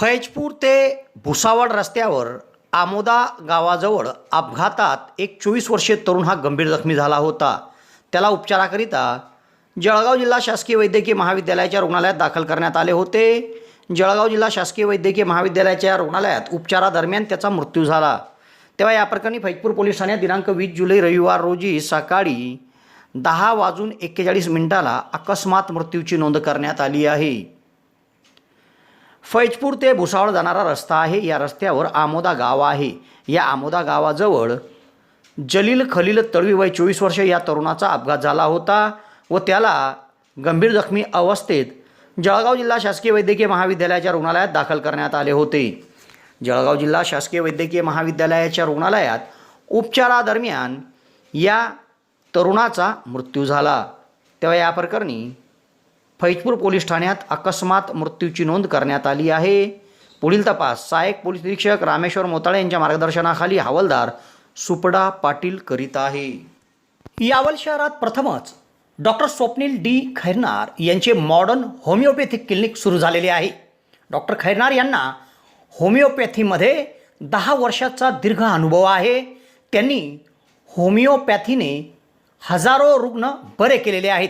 फैजपूर ते भुसावळ रस्त्यावर आमोदा गावाजवळ अपघातात एक चोवीस वर्षीय तरुण हा गंभीर जखमी झाला होता. त्याला उपचाराकरिता जळगाव जिल्हा शासकीय वैद्यकीय महाविद्यालयाच्या रुग्णालयात दाखल करण्यात आले होते. जळगाव जिल्हा शासकीय वैद्यकीय महाविद्यालयाच्या रुग्णालयात उपचारादरम्यान त्याचा मृत्यू झाला. तेव्हा या प्रकरणी फैजपूर पोलीस ठाण्यात दिनांक वीस जुलै रविवार रोजी सकाळी दहा वाजून एक्केचाळीस मिनिटाला अकस्मात मृत्यूची नोंद करण्यात आली आहे. फैजपूर ते भुसावळ जाणारा रस्ता आहे. या रस्त्यावर आमोदा गाव आहे. या आमोदा गावाजवळ जलील खलील तळवी वय चोवीस वर्ष या तरुणाचा अपघात झाला होता व त्याला गंभीर जखमी अवस्थेत जळगाव जिल्हा शासकीय वैद्यकीय महाविद्यालयाच्या रुग्णालयात दाखल करण्यात आले होते. जळगाव जिल्हा शासकीय वैद्यकीय महाविद्यालयाच्या रुग्णालयात उपचारादरम्यान या तरुणाचा मृत्यू झाला. तेव्हा या प्रकरणी फैजपूर पोलीस ठाण्यात अकस्मात मृत्यूची नोंद करण्यात आली आहे. पुढील तपास सहाय्यक पोलीस निरीक्षक रामेश्वर मोताळे यांच्या मार्गदर्शनाखाली हवालदार सुपडा पाटील करीत आहे. यावल शहरात प्रथमच डॉक्टर स्वप्नील डी. खैरनार यांचे मॉडर्न होमिओपॅथिक क्लिनिक सुरू झालेले आहे. डॉक्टर खैरनार यांना होमिओपॅथीमध्ये दहा वर्षाचा दीर्घ अनुभव आहे. त्यांनी होमिओपॅथीने हजारो रुग्ण बरे केलेले आहेत.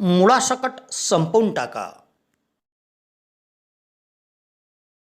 मुळासकट संपवून टाका.